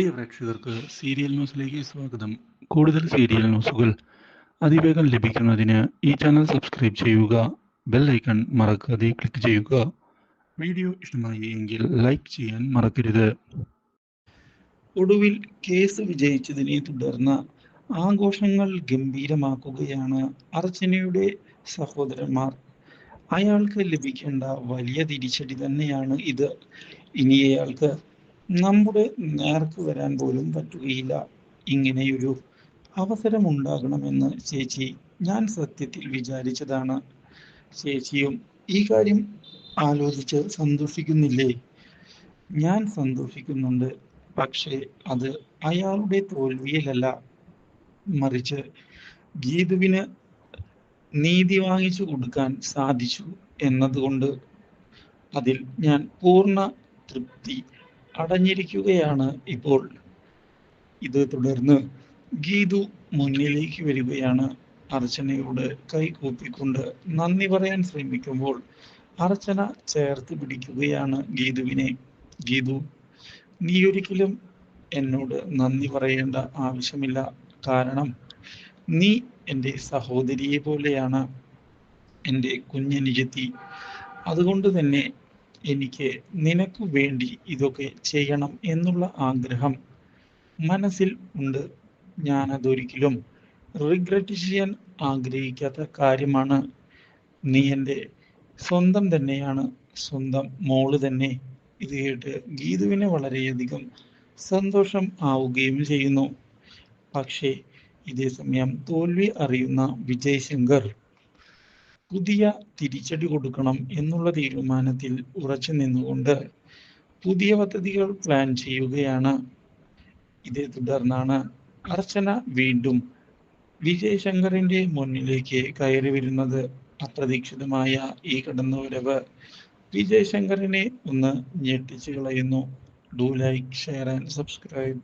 പ്രിയ പ്രേക്ഷകർക്ക് സീരിയൽ ന്യൂസിലേക്ക് സ്വാഗതം. കൂടുതൽ സീരിയൽ ന്യൂസുകൾ അതിവേഗം ലഭിക്കുന്നതിന് ഈ ചാനൽ സബ്സ്ക്രൈബ് ചെയ്യുക ബെൽ ഐക്കൺ മറക്കാതെ ക്ലിക്ക് ചെയ്യുക. വീഡിയോ ഇഷ്ടമായി എങ്കിൽ ലൈക്ക് ചെയ്യാൻ മറക്കരുത്. ഒടുവിൽ കേസ് വിജയിച്ചതിനെ തുടർന്ന് ആഘോഷങ്ങൾ ഗംഭീരമാക്കുകയാണ് അർച്ചനയുടെ സഹോദരന്മാർ. അയാൾക്ക് ലഭിക്കേണ്ട വലിയ തിരിച്ചടി തന്നെയാണ് ഇത്. ഇനി അയാൾക്ക് നമ്മുടെ നേർക്ക് വരാൻ പോലും പറ്റുകയില്ല. ഇങ്ങനെയൊരു അവസരം ഉണ്ടാകണമെന്ന് ചേച്ചി ഞാൻ സത്യത്തിൽ വിചാരിച്ചതാണ്. ചേച്ചിയും ഈ കാര്യം ആലോചിച്ച് സന്തോഷിക്കുന്നില്ലേ? ഞാൻ സന്തോഷിക്കുന്നുണ്ട്. പക്ഷേ അത് അയാളുടെ തോൽവിയിലല്ല. മറിച്ച് ഗീതുവിന് നീതി വാങ്ങിച്ചു കൊടുക്കാൻ സാധിച്ചു എന്നതുകൊണ്ട് അതിൽ ഞാൻ പൂർണ തൃപ്തി അടഞ്ഞിരിക്കുകയാണ് ഇപ്പോൾ. ഇത് തുടർന്ന് ഗീതു മുന്നിലേക്ക് വരികയാണ് അർച്ചനയോട് കൈകൂപ്പിക്കൊണ്ട് നന്ദി പറയാൻ ശ്രമിക്കുമ്പോൾ അർച്ചന ചേർത്ത് പിടിക്കുകയാണ് ഗീതുവിനെ. ഗീതു നീ ഒരിക്കലും എന്നോട് നന്ദി പറയേണ്ട ആവശ്യമില്ല. കാരണം നീ എന്റെ സഹോദരിയെ പോലെയാണ് എന്റെ കുഞ്ഞനിജത്തി അതുകൊണ്ട് തന്നെ എനിക്ക് നിനക്ക് വേണ്ടി ഇതൊക്കെ ചെയ്യണം എന്നുള്ള ആഗ്രഹം മനസ്സിൽ ഉണ്ട്. ഞാൻ അതൊരിക്കലും റിഗ്രറ്റ് ചെയ്യാൻ ആഗ്രഹിക്കാത്ത കാര്യമാണ്. നീ എന്റെ സ്വന്തം തന്നെയാണ്. സ്വന്തം മോൾ തന്നെ. ഇത് കേട്ട് ഗീതുവിന് വളരെയധികം സന്തോഷം ആവുകയും ചെയ്യുന്നു. പക്ഷേ ഇതേ സമയം തോൽവി അറിയുന്ന വിജയ് ശങ്കർ പുതിയ തിരിച്ചടി കൊടുക്കണം എന്നുള്ള തീരുമാനത്തിൽ ഉറച്ചു നിന്നുകൊണ്ട് പുതിയ പദ്ധതികൾ പ്ലാൻ ചെയ്യുകയാണ്. ഇതേ തുടർന്നാണ് അർച്ചന വീണ്ടും വിജയ് ശങ്കറിന്റെ മുന്നിലേക്ക് കയറി വരുന്നത്. അപ്രതീക്ഷിതമായ ഈ കടന്നുവരവ് വിജയ് ശങ്കറിനെ ഒന്ന് ഞെട്ടിച്ചു കളയുന്നു. Do like share and subscribe